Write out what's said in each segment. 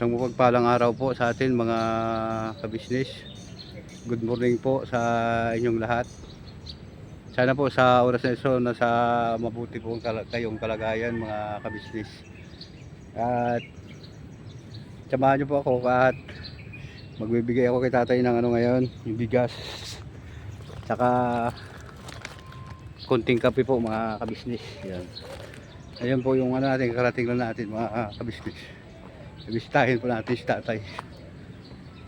Isang mapagpalang araw po sa atin mga kabisnes. Good morning po sa inyong lahat. Sana po sa oras na ito nasa mabuti po kayong kalagayan mga kabisnes. At samahan niyo po ako at magbibigay ako kay tatay ng ano ngayon, yung bigas. Tsaka konting kape po mga kabisnes. Yan. Ayan po yung ano natin, karating lang natin mga kabisnes. Bistahin po natin si tatay.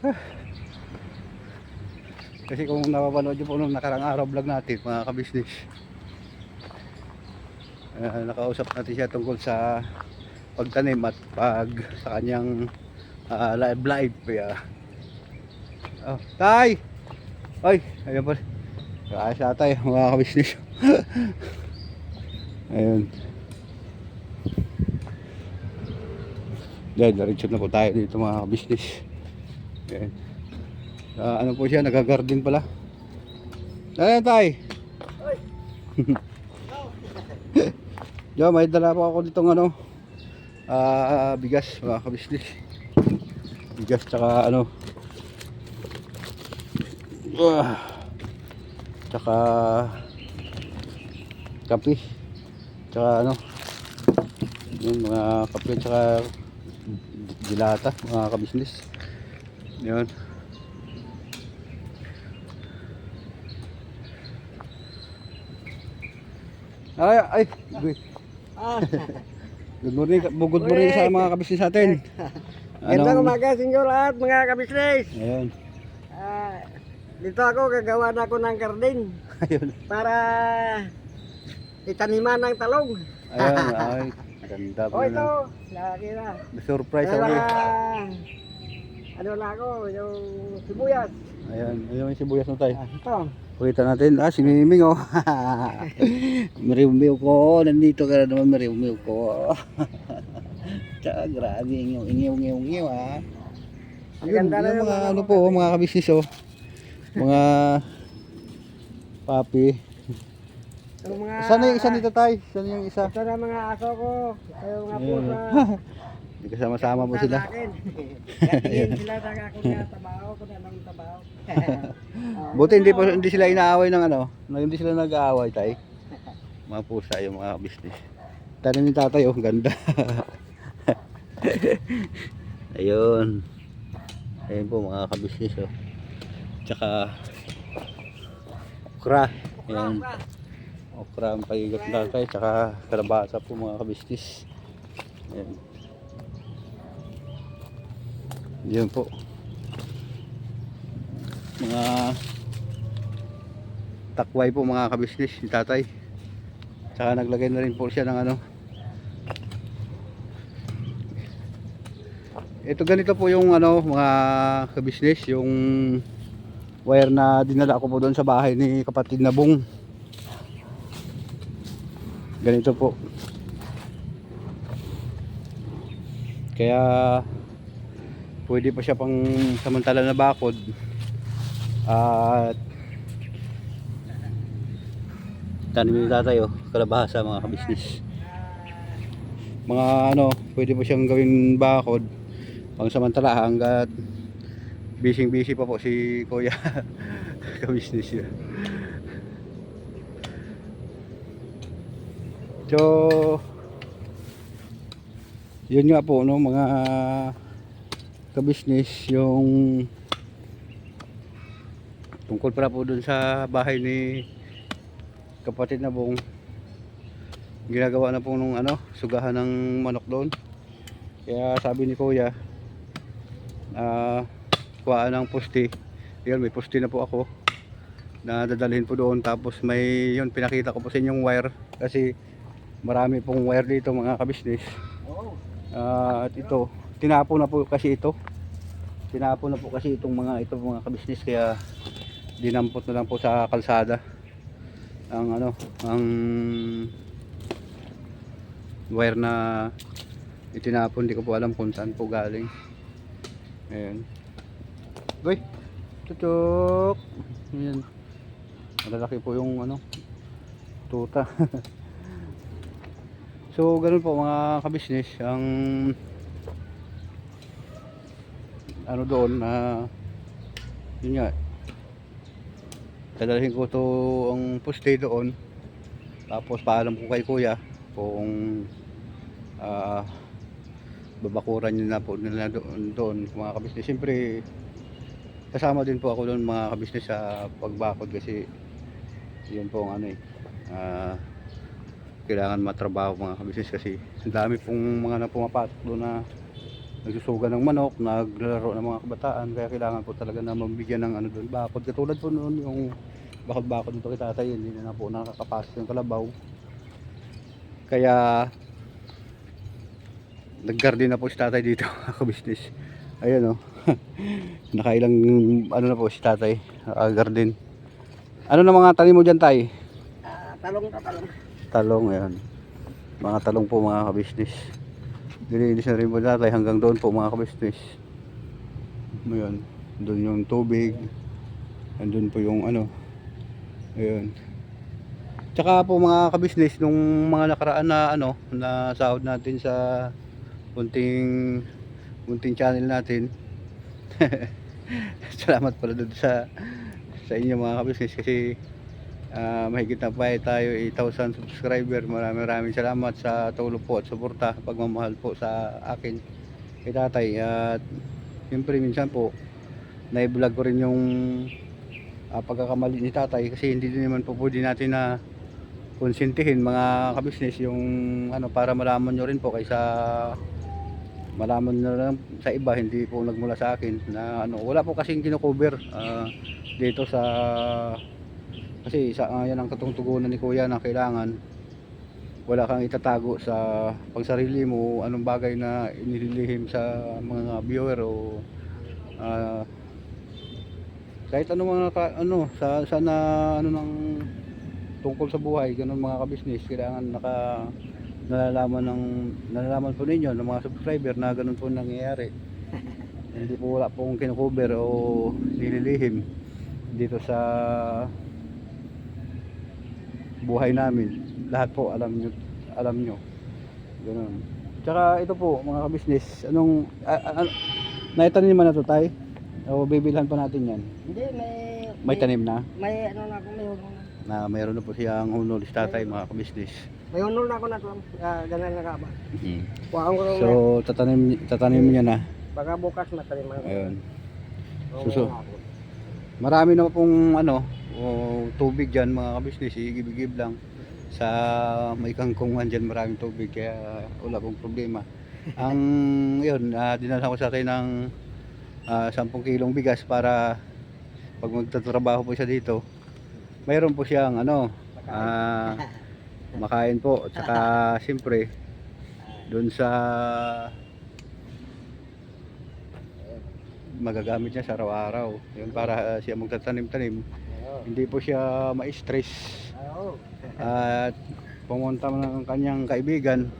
Ah. Kasi kung napapanood nyo po nung nakarang araw vlog natin mga kabisnes. ah, nakausap natin siya tungkol sa pagtanim at pag sa kanyang ah, live live. Kaya, oh, tay! Ay, ayun pa. Kaya sa tatay mga kabisnes. Ayun. Dahil diretso na po tayo dito mga business. Ayan. Ah, ano po siya, nag-garden pala. Ayan tay. Yo, may dala po ako ditong ano, ah, bigas mga kabisnes. Bigas tsaka ano, ah, tsaka kape, tsaka ano, yung mga kape tsaka dilata mga kabisnes yun. Ay ay good, Ah, good morning good morning sa mga kabisnes natin. Gandang umaga sa inyo lahat mga kabisnes. ayun Ah, dito ako gagawa na ako ng garden ayun. para itaniman ng talong. ayun ay ganda po Oh ito, na laki na. surprise ako eh. ano na ako, yung sibuyas. ayun ayun yung sibuyas mo tayo Ah, ito. Pakita natin, ah, si Miming oh. Mariumiw ko, nandito ka na naman mariumiw ko. Tsaka grabe, ingiw, ingiw, ingiw, ingiw ah. Yun, na yung yung mga ano po, mga kabisnes oh. Mga papi. Yung mga, Saan yung isa nito tay? Saan yung isa? Ito na mga aso ko. Ito yung mga Ayun. pusa. Hindi kasama-sama mo sila. Gatiin sila sa ako nga tabaho ko na ng tabaho. Ah, Buti hindi po hindi sila inaaway ng ano, na hindi sila nag-aaway tay. Mga pusa yung mga business. Tanim ni tatay oh, ganda. Ayun. Ayun po mga kabisnes oh. Tsaka okra. Ayan. Okra ang pagigat ng tatay. Tsaka kalabasa po mga kabisnes. Ayan. Yun po. Mga takway po mga kabisnes ni tatay. Tsaka naglagay na rin po siya ng ano. Ito ganito po yung ano mga kabisnes, yung wire na dinala ko po doon sa bahay ni kapatid na Bong. Ganito po. Kaya pwede pa siya pang samantala na bakod. At tanim ni tatay oh, kalabasa mga kabisnes. Mga ano, pwede po siyang gawing bakod pang samantala hanggat busy busy pa po si kuya kabisnes yun. So yun nga po no mga kabisnes yung tungkol pala po dun sa bahay ni kapatid na bong ginagawa na po nung ano sugahan ng manok doon. Kaya sabi ni kuya ah kuhaan ng poste yun may poste na po ako na dadalhin po doon. Tapos may yun pinakita ko po sa inyong wire. Kasi marami pong wire dito mga kabisnes. Ah, at ito, tinapo na po kasi ito. Tinapo na po kasi itong mga ito mga kabisnes kaya dinampot na lang po sa kalsada. Ang ano, ang wire na itinapon, hindi ko po alam kung saan po galing. Ayan. Goy, tutok. Ayan. Malalaki po yung ano, tuta. So, ganun po mga kabisnes, ang ano doon na yun nga. Dadalhin ko to ang poste doon. Tapos paalam ko kay kuya kung ah babakuran nyo na po nila doon, doon mga kabisnes siyempre kasama din po ako doon mga kabisnes sa pagbakod kasi yun po ang ano eh ah, kailangan matrabaho mga kabisnes kasi ang dami pong mga na pumapasok doon na nagsusuga ng manok, naglaro ng mga kabataan. Kaya kailangan po talaga na mabigyan ng ano doon. Bakod katulad po noon yung bakod-bakod nito kay tatay hindi na, na po nakakapasok yung kalabaw. Kaya nag-garden na po si tatay dito ako business ayun oh. Nakailang ano na po si tatay garden. Ano na mga tanim mo dyan tay? Ah, talong na talong. Talong ayan. Mga talong po mga kabisnes nilinis na rin po tatay hanggang doon po mga kabisnes ayun doon yung tubig. Andun po yung ano. Ayun tsaka po mga kabisnes nung mga nakaraan na ano na sahod natin sa punting punting channel natin. Salamat pala doon sa sa inyo mga kabisnes kasi Ah, mahigit na pa tayo 8,000 subscriber. Maraming maraming salamat sa tulong po at suporta, pagmamahal po sa akin kay tatay. At siyempre minsan po, na-vlog ko rin yung ah, pagkakamali ni tatay kasi hindi din naman po pwede natin na konsintihin mga kabisnes yung ano para malaman nyo rin po kaysa malaman nyo lang sa iba hindi po nagmula sa akin na ano wala po kasing kinocover ah, dito sa kasi sa uh, yan ang katungtugunan ni kuya na kailangan wala kang itatago sa pagsarili mo anong bagay na inililihim sa mga viewer o ah, kahit ano mga ka- ano sa sana ano ng tungkol sa buhay ganun mga kabisnes kailangan naka nalalaman ng nalalaman po ninyo ng mga subscriber na ganun po nangyayari. Hindi po wala pong kinukover o nililihim dito sa buhay namin lahat po alam nyo alam nyo ganun tsaka ito po mga kabisnes anong ano, naitanim man na to tay o bibilhan pa natin yan Hindi, may... may tanim na May ano na ako, may hunol na. na mayroon na po siyang hunol si tatay mga kabisnes May hunol na ako na ito. Uh, ganun na ka ba? Kuhaan ko so tatanim tatanim niya na Baka bukas matalim ako. ayun Suso. marami na pong ano o, tubig dyan mga kabisnes igibigib lang. Sa may kangkungan dyan maraming tubig kaya wala pong problema. Ang yun uh, dinala ko sa atin ng ah, 10 kilong bigas para pag magtatrabaho po siya dito mayroon po siyang ano ah, makain po. At saka siyempre doon sa magagamit niya sa araw-araw. Yun para siya magtatanim-tanim. Hindi po siya ma-stress. Oo. at pumunta mo ng kanyang kaibigan.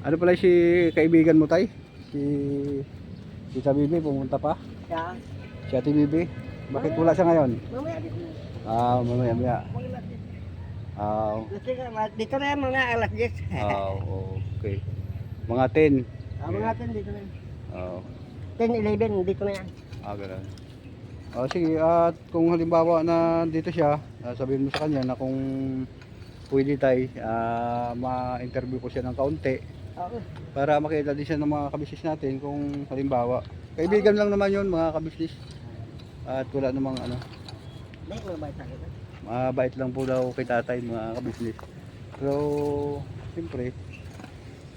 Ano pala si kaibigan mo tay? Si si Bibi pumunta pa? Kaya, si Ate Bibi? Bakit wala siya ngayon? Mamaya dito ah mamaya maya Mag-ilat din. ah ma- dito na yan mga alas 10. ah, okay. Mga 10 Tama natin dito na yan. oh. 10, 11, dito na yan. ah ganun oh sige at kung halimbawa na dito siya ah, sabihin mo sa kanya na kung pwede tay ah, ma-interview ko siya ng kaunti Oo. para makita din siya ng mga kabisnes natin kung halimbawa. Kaibigan lang naman yun mga kabisnes at wala namang ano. Mabait lang po daw kay tatay mga kabisnes pero siyempre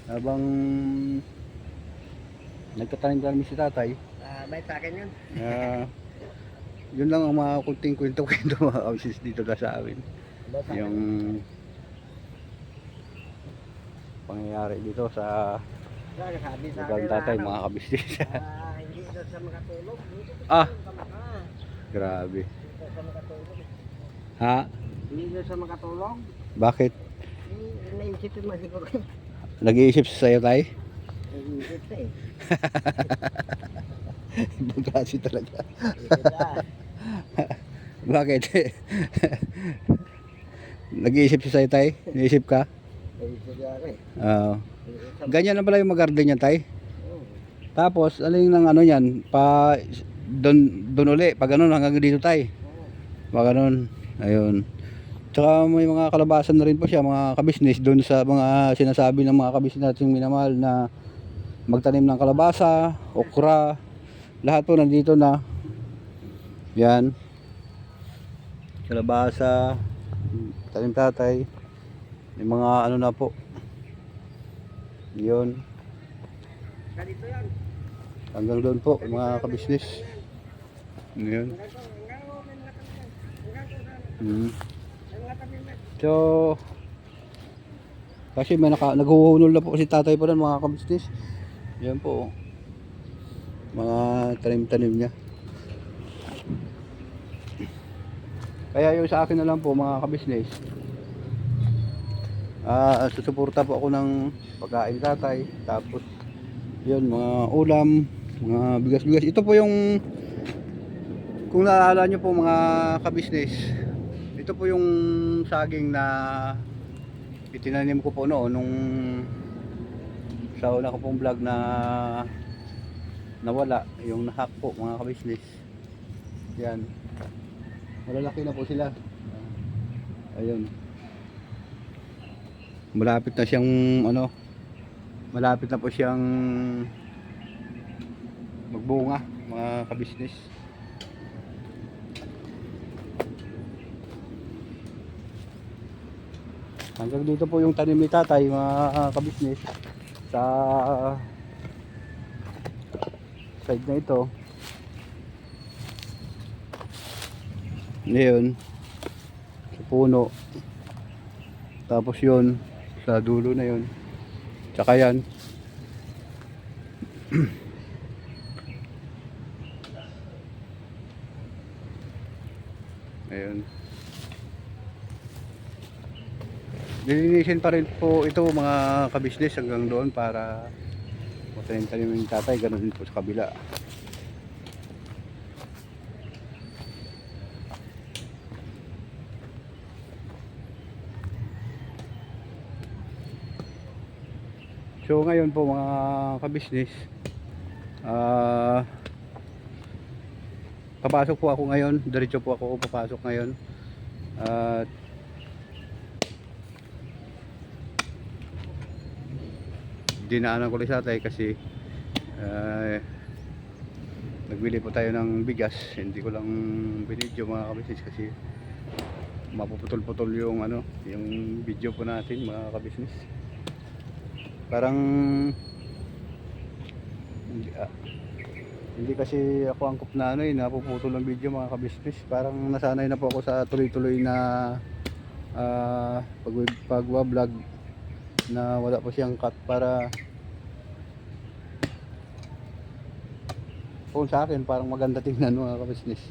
habang nagtatanim kami si tatay Ah, bait sa akin yan. ah, yun lang ang mga kunting kwento-kwento mga kabisnes dito na sa amin sa yung pangyayari dito sa sa na tatay mga kabisnes ah, hindi ito sa makatulog. Dito Ah. sa grabe sa ha Hindi ito sa makatulog. bakit naisip mo siguro. nag-iisip sa sa'yo tay Naisip siya eh. klase talaga siya. bakit nag-iisip siya sa'yo tay naisip ka. Oo. Siya. ganyan na pala yung mag-garden niya tay. Tapos, aling ng ano yan, pa doon doon uli, pag ganun hanggang dito tay. Pag ganun, ayun. Tsaka may mga kalabasan na rin po siya, mga kabisnes doon sa mga sinasabi ng mga kabisnes natin minamahal na magtanim ng kalabasa, okra, lahat po nandito na. Yan. Kalabasa, tanim tatay, may mga ano na po. Yun. Hanggang doon po, mga kabisnes. Yun. Mm. So, kasi may naka, naghuhunol na po si tatay po ng mga kabisnes. Yan po. Mga tanim-tanim niya. Kaya yung sa akin na lang po mga kabisnes. Ah, susuporta po ako ng pagkain tatay. Tapos, yun, mga ulam, mga bigas-bigas. Ito po yung, kung naalala nyo po mga kabisnes, ito po yung saging na itinanim ko po noon nung sa una ko pong vlog na nawala yung nahack po mga kabisnes yan malalaki na po sila. Ayun. Malapit na siyang ano malapit na po siyang magbunga mga kabisnes Hanggang dito po yung tanim ni tatay mga kabisnes sa side na ito. Ngayon, sa puno. Tapos yun, sa dulo na yun. Tsaka yan. Ayun. Lilinisin pa rin po ito mga kabisnes hanggang doon para matanim-tanim yung tatay. Ganun din po sa kabila. So ngayon po mga kabisnes ah papasok po ako ngayon. Diretso po ako papasok ngayon. At dinaanan ko rin sa tatay kasi ah, nagbili po tayo ng bigas. Hindi ko lang binidyo mga kabisnes kasi mapuputol-putol yung ano yung video po natin mga kabisnes parang hindi, ah, hindi kasi ako angkop na ano eh napuputol ng video mga kabisnes parang nasanay na po ako sa tuloy-tuloy na ah, pag pagwa-vlog na wala po siyang cut para kung sa akin parang maganda tingnan mga kabisnes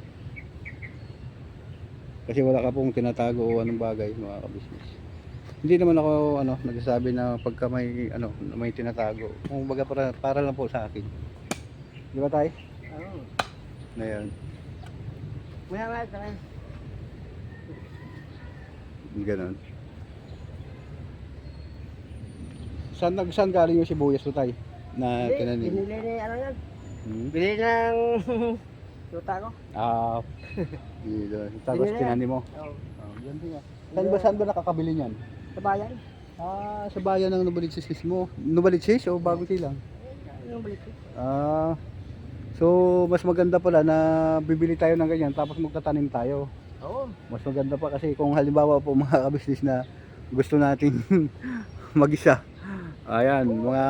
kasi wala ka pong tinatago o anong bagay mga kabisnes hindi naman ako ano nagsasabi na pagka may ano may tinatago kung baga para, para lang po sa akin di ba tay? Oo. na yan Maya ito. ganun saan, nag- saan galing yung sibuyas to tay na tinanim Binili ni ano yan. hmm? Binili ng tuta ko. ah dito. tapos tinanim mo Oo. oh, yan din ah. saan ba saan ba nakakabili niyan? Sa bayan. ah sa bayan ng Nubalitsis mismo Nubalitsis o bago silang? Ko. Ah, so mas maganda pala na bibili tayo ng ganyan tapos magtatanim tayo. Oo. Mas maganda pa kasi kung halimbawa po mga kabisnes na gusto natin mag-isa. Ayan, mga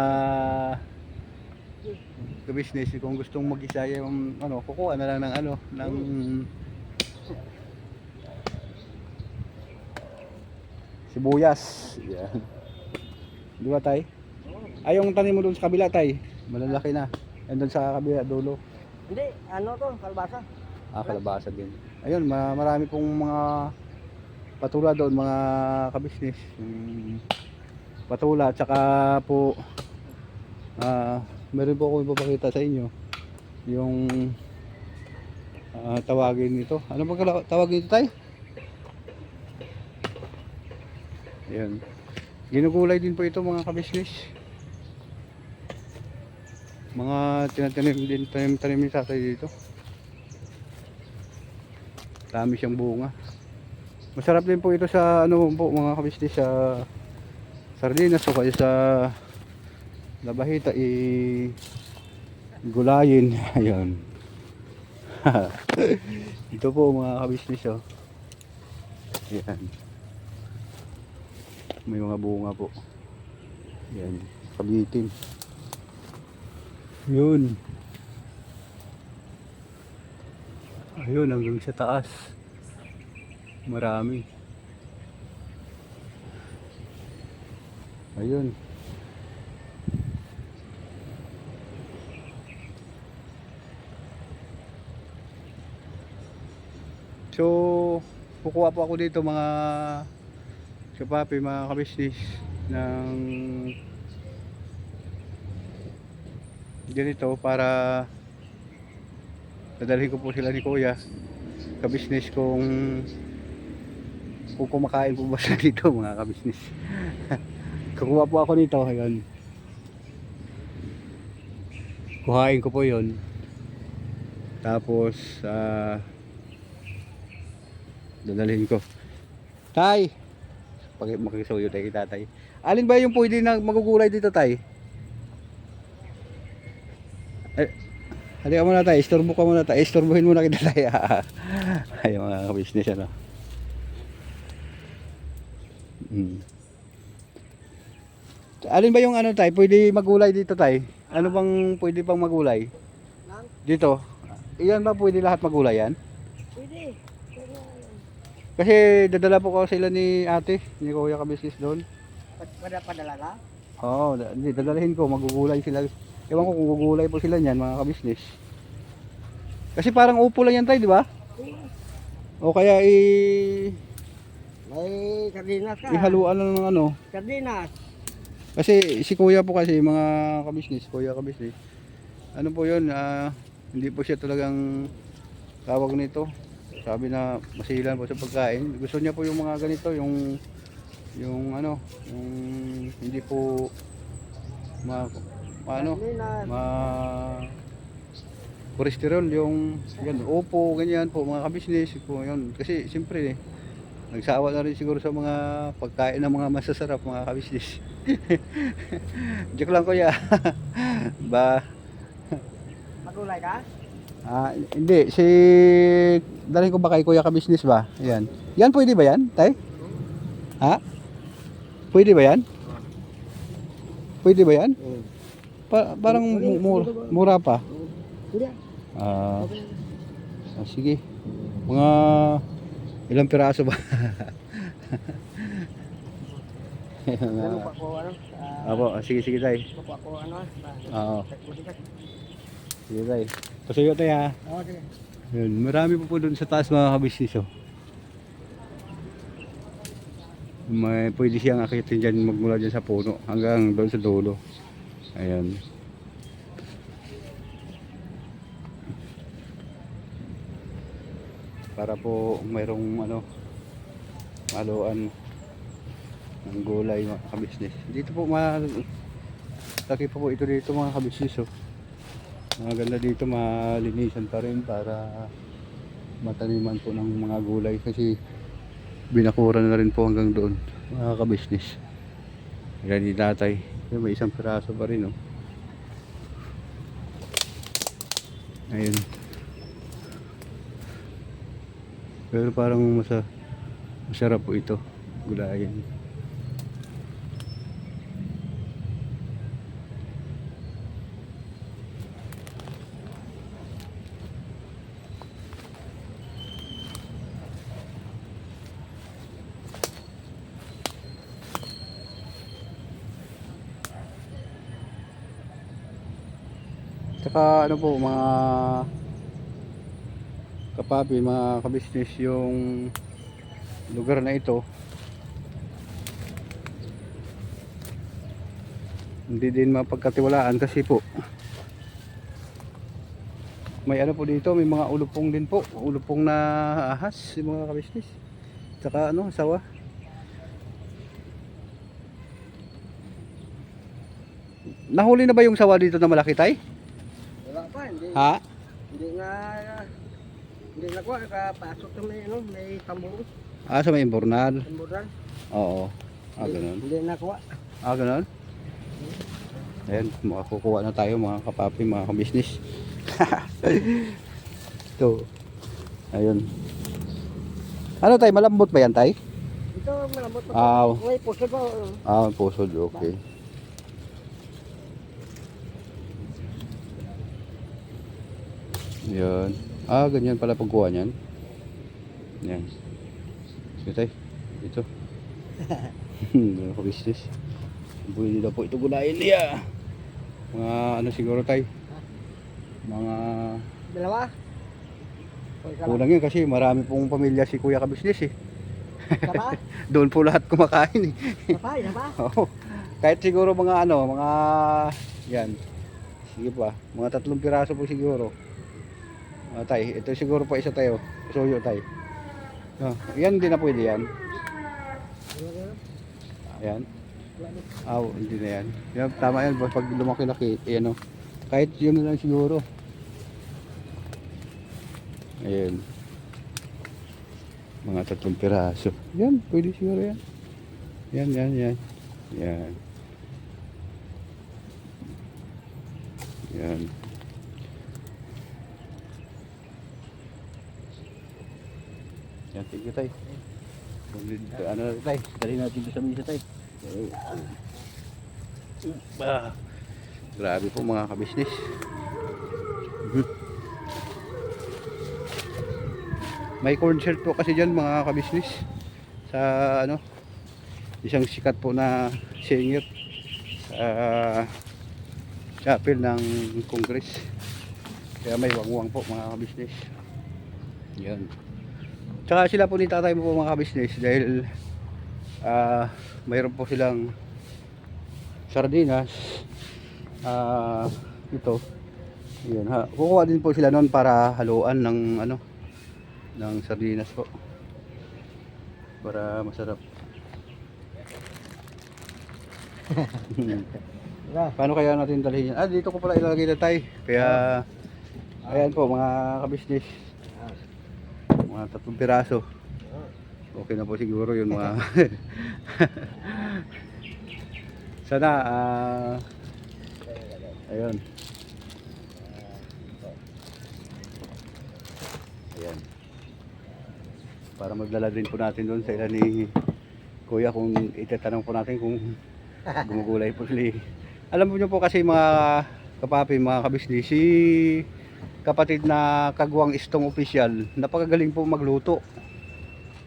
kabisnes kung gustong mag-isa yung ano, kukuha na lang ng ano, ng sibuyas. Yan. Di ba tay? Ay, yung tanim mo doon sa kabila tay, malalaki na. And doon sa kabila dulo. Hindi, ano to, kalbasa. Ah, kalabasa din. Ayun, ma- marami pong mga patula doon, mga kabisnes. Yung patula, at saka po, ah, meron po ako ipapakita sa inyo. Yung ah, tawagin nito. Ano ba tawagin nito tay? Ayun. Ginugulay din po ito mga kabisnes. Mga tinatanim din, tanim-tanim ni tatay dito. Dami siyang bunga. Masarap din po ito sa ano po mga kabisnes sa sardinas o kaya sa labahita i gulayin. Ayun. ito po mga kabisnes oh. Ayan. May mga bunga po. Ayan. Kabitin. Yun. Ayun, hanggang sa taas. Marami. Ayun. So, kukuha po ako dito mga kapapi, mga kabisnis ng ganito para dadalhin ko po sila ni kuya. Kabisnes kung kung kumakain po ba sila dito mga kabisnes kukuha po ako nito ayun. Kuhain ko po yon tapos ah dadalhin ko. Tay pag makisuyo tayo kay tatay alin ba yung pwede na magugulay dito tay Eh, Halika muna tayo, istorbo ka muna tayo, istorbohin muna kita tayo. Ay, mga business ano. Hmm. Alin ba yung ano tayo, pwede magulay dito tayo? Ano bang pwede pang magulay? Dito. Iyan ba pwede lahat magulay yan? Kasi dadala po ko sila ni ate, ni kuya ka business doon. pad- pada padala ka? Oo, da- hindi, dadalhin ko, magugulay sila. Ewan ko kung gugulay po sila niyan, mga kabisnes. Kasi parang upo lang yan tayo, di ba? O kaya i May sardinas ka. ihaluan lang ng ano. Sardinas. Kasi si kuya po kasi, mga kabisnes, kuya kabisnes. Ano po yun, ah, hindi po siya talagang tawag nito. Sabi na masilan po sa pagkain. Gusto niya po yung mga ganito, yung yung ano, yung hindi po ma, ano, Sardinas. ma cholesterol yung yan opo ganyan po mga kabisnes po yun kasi siyempre eh, nagsawa na rin siguro sa mga pagkain ng mga masasarap mga kabisnes joke lang kuya ba Magulay ka? Ah, hindi si dalhin ko ba kay kuya kabisnes ba yan yan pwede ba yan tay ha pwede ba yan pwede ba yan pa, parang mu- mura, mura pa. Ah, ah, sige. Mga ilang piraso ba? Ano pa ko ano? ah, Apo, ah, sige sige tay. ano pa ko ano? Oo. Sige tay. Pasuyo tay ha. Sige. Yun, marami po po doon sa taas mga kabisnis oh. May pwede siyang akitin dyan magmula dyan sa puno hanggang doon sa dulo. Ayan. Para po mayroong ano haluan ng gulay mga kabisnes. Dito po ma laki pa po ito dito mga kabisnes oh. Maganda dito malinisan pa rin para mataniman po ng mga gulay kasi binakuran na rin po hanggang doon mga kabisnes. Ni tatay, may isang piraso pa rin oh. Ayun. Pero parang masa masarap po ito, gulayan. Tsaka ano po mga kapapi, mga kabisnes yung lugar na ito hindi din mapagkatiwalaan kasi po may ano po dito, may mga ulupong din po ulupong na ahas yung mga kabisnes tsaka ano, sawa nahuli na ba yung sawa dito na malaki tay? Hindi. Ha? Hindi nga, hindi na ko, nakapasok sa may, ano, may tambong, Ah, sa may imbornal. tamburan. Oo. Ah, ganun. Hindi na ko. Ah, ganun? Ayan, makakukuha na tayo mga kapapi, mga kabisnes. Ito. Ayun. Ano tay, malambot ba yan tay? Ito, malambot pa. Ah, May puso pa. oh. ah, pusod, okay. Yan. Ah, ganyan pala pagkuha niyan. Yan. Sige ito. Mga kabisnes. Pwede na po ito gunain niya. Mga ano siguro tay? Mga Dalawa. Kulang yun kasi marami pong pamilya si Kuya Kabisnes eh. Doon po lahat kumakain eh. Kapay, na ba? Oo. Kahit siguro mga ano, mga yan. Sige pa, mga tatlong piraso po siguro. Ah, tay, ito siguro pa isa tayo. Suyo tay. Ah, yan hindi na pwede yan. Ayan. Aw, hindi na yan. yan tama yan, pag lumaki-laki, eh, ano. Kahit yun na lang siguro. Ayan. Mga tatlong piraso. Yan, pwede siguro yan. Yan, yan, yan. Yan. Yan. You, tay. Ano na, tay? Dali natin doon sa misa, tay. Ah. Grabe po mga kabisnes. May concert po kasi dyan mga kabisnes. Sa ano, isang sikat po na singer sa chapel ng Congress. Kaya may wangwang po mga kabisnes. Yan. Tsaka sila po ni tatay mo po mga kabisnes dahil ah mayroon po silang sardinas. Ah ito. Yun ha. Kukuha din po sila noon para haluan ng ano ng sardinas po. Para masarap. Paano kaya natin dalhin yan? Ah dito ko pala ilalagay na tay. Kaya ayan po mga kabisnes mga tatlong piraso. Okay na po siguro yun mga sana ah ayun. Ayan. Para magdala din po natin doon sa ilan ni kuya kung itatanong po natin kung gumugulay po sila alam po nyo po kasi mga kapapi mga kabisnes si kapatid na kagwang istong opisyal napakagaling po magluto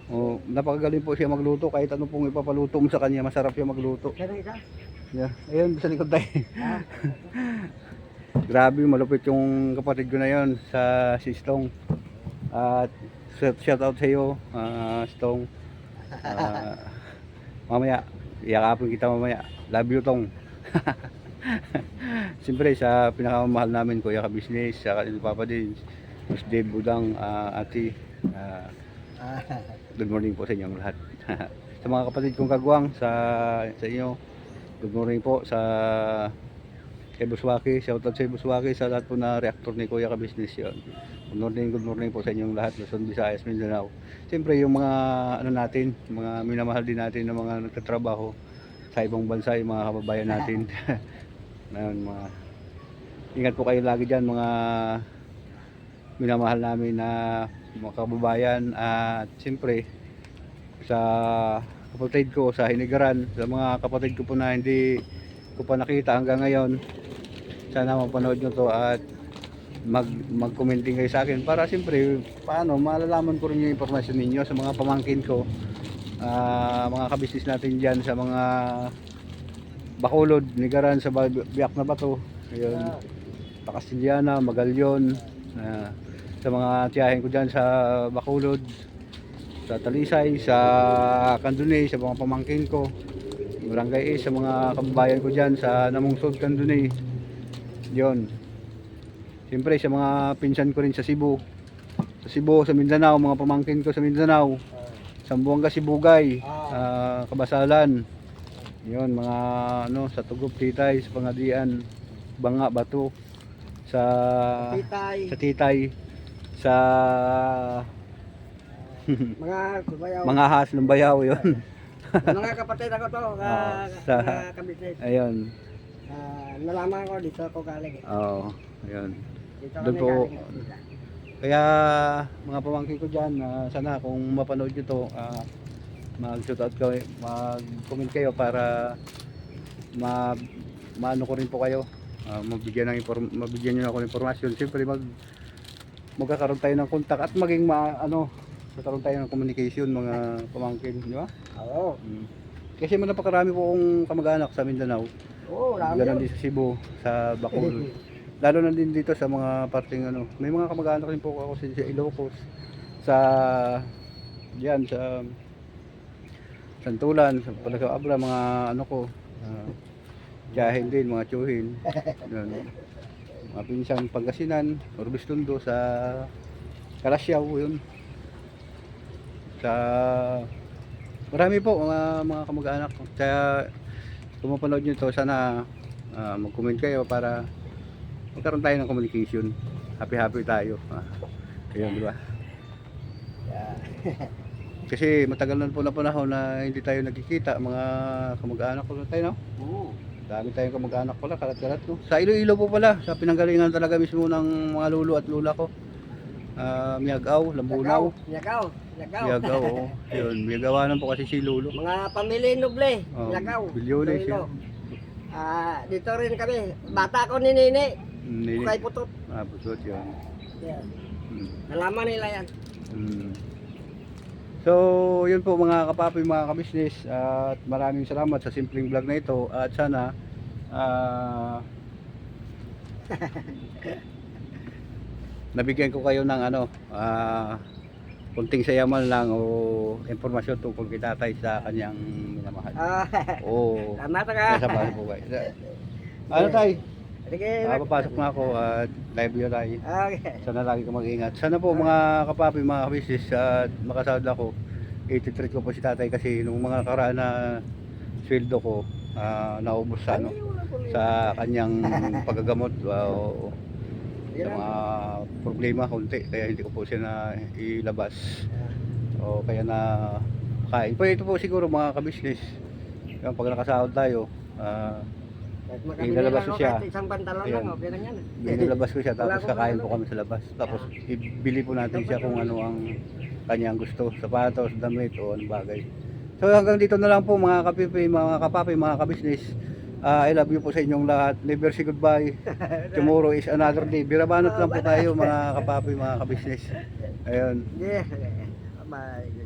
Oh, napakagaling po siya magluto kahit ano pong ipapaluto mo sa kanya masarap siya magluto. Yeah. Ayun sa likod tayo. Grabe malupit yung kapatid ko na yon sa si Stong. At shout shout out sa iyo, ah, Stong. Ah, mamaya, yakapin kita mamaya. Love you Tong. Siyempre sa pinakamahal namin Kuya ka business, sa kanil Papa din, Miss Dave Budang, Ate, ah, ah, Good morning po sa inyong lahat. sa mga kapatid kong kagwang sa sa inyo. Good morning po sa kay Buswaki, shout out sa Buswaki sa lahat po na reactor ni Kuya ka business yon. Good morning, good morning po sa inyong lahat, Luzon, Visayas, Mindanao. Siyempre yung mga ano natin, mga minamahal din natin na mga nagtatrabaho sa ibang bansa, yung mga kababayan natin. Ngayon, mga ingat po kayo lagi diyan mga minamahal namin na mga kababayan at siyempre sa kapatid ko sa Hinigaran sa mga kapatid ko po na hindi ko pa nakita hanggang ngayon sana mapanood nyo to at mag mag-commenting kayo sa akin para siyempre paano malalaman ko rin yung impormasyon ninyo sa mga pamangkin ko ah, mga kabisnes natin dyan sa mga Bacolod, Nigaran sa Biak na Bato ayun Pakastiliana, Magalyon, ah, sa mga tiyahin ko dyan sa Bacolod, sa Talisay, sa Kandunay, sa mga pamangkin ko, Barangay A, sa mga kababayan ko dyan sa Namungsod, Kandunay. Yon. Siyempre sa mga pinsan ko rin sa Cebu. Sa Cebu, sa Mindanao, mga pamangkin ko sa Mindanao. Sa Buanga, Sibugay, ah, Kabasalan. Yon, mga ano, sa Tugop, Titay, sa Pangadian, Banga, Bato. sa Titay, sa titay sa mga subayaw. mga has ng bayaw yun. mga kapatid ako to, ka, Oh, sa- mga kabisnes. Ayun. Ah, nalaman ko dito ako galing. eh. Oo. ayun. Dito kami po. Kaya mga pamangkin ko diyan, sana kung mapanood niyo to, ah, mag-shout out kayo, mag-comment kayo para ma maano ko rin po kayo. Ah, mabigyan ng inform mabigyan niyo ako ng impormasyon. Siyempre mag magkakaroon tayo ng contact at maging ma ano, magkakaroon tayo ng communication mga pamangkin, di ba? Oo. Mm. Kasi man napakarami po akong kamag-anak sa Mindanao. Oo, rami Ganon yun. din sa Cebu, sa Bacolod. Lalo na din dito sa mga parting ano. May mga kamag-anak rin po ako sa, sa Ilocos. Sa diyan sa Santulan, sa Palaga Abra, mga ano ko. Uh, Tiyahin din, mga tsuhin. Yun. Mga pinsan Pangasinan, Orbistondo sa Kalasyaw yun. Sa Marami po mga mga kamag-anak. Kaya kung mapanood nyo to, sana ah, mag-comment kayo para magkaroon tayo ng communication. Happy-happy tayo. Ah, ayun, di? Yeah. Kasi matagal na po na panahon na hindi tayo nagkikita, mga kamag-anak ko na tayo, no? Oo. Dami tayong kamag-anak pala, kalat-kalat, no? Sa Iloilo po pala, sa pinanggalingan talaga mismo ng mga lolo at lula ko. Ah, Miagaw, Lambunaw. Yagaw. Yagaw. Miagaw, oo. Yun, Miagawanan po kasi si lolo. Mga pamilya noble. Oh, Yagaw. bilyones yan. Ah, dito rin kami. Bata ko ni Nini. Nini. Kay Putot. Ah, pusot yun. Yeah. Hmm. Nalaman nila yan. Mm. So, yun po mga kapapi, mga kabisnes at maraming salamat sa simpleng vlog na ito at sana ah, nabigyan ko kayo ng ano ah, kunting sayaman lang o impormasyon tungkol kay tatay sa kanyang minamahal. Ah, Oo. tama ka. Nasa bahay po kayo. Ano tay? Sige. Ah, papasok na ako at live yun tayo. Okay. Sana lagi ka mag-ingat. Sana po mga kapapi, mga kabisnes at makasahod ako. I-treat ko po si tatay kasi nung mga karaan na sweldo ko, ah, naubos sa ano, sa kanyang paggagamot o sa mga problema konti kaya hindi ko po siya na ilabas o kaya na kain. Pero ito po siguro mga kabisnes. Yung pag nakasahod tayo, ah, Ilalabas ko siya. Kahit isang pantalon lang, okay lang yan. Binilabas ko siya tapos kakain po kami sa labas. Tapos ibili po natin siya kung ano ang kanyang gusto, sapatos, damit o anong bagay. So hanggang dito na lang po mga kapipi, mga kapapi, mga kabisnes. Ah, I love you po sa inyong lahat. Never say goodbye. Tomorrow is another day. Birabanot lang po tayo mga kapapi, mga kabisnes. Ayun. Yeah. Bye.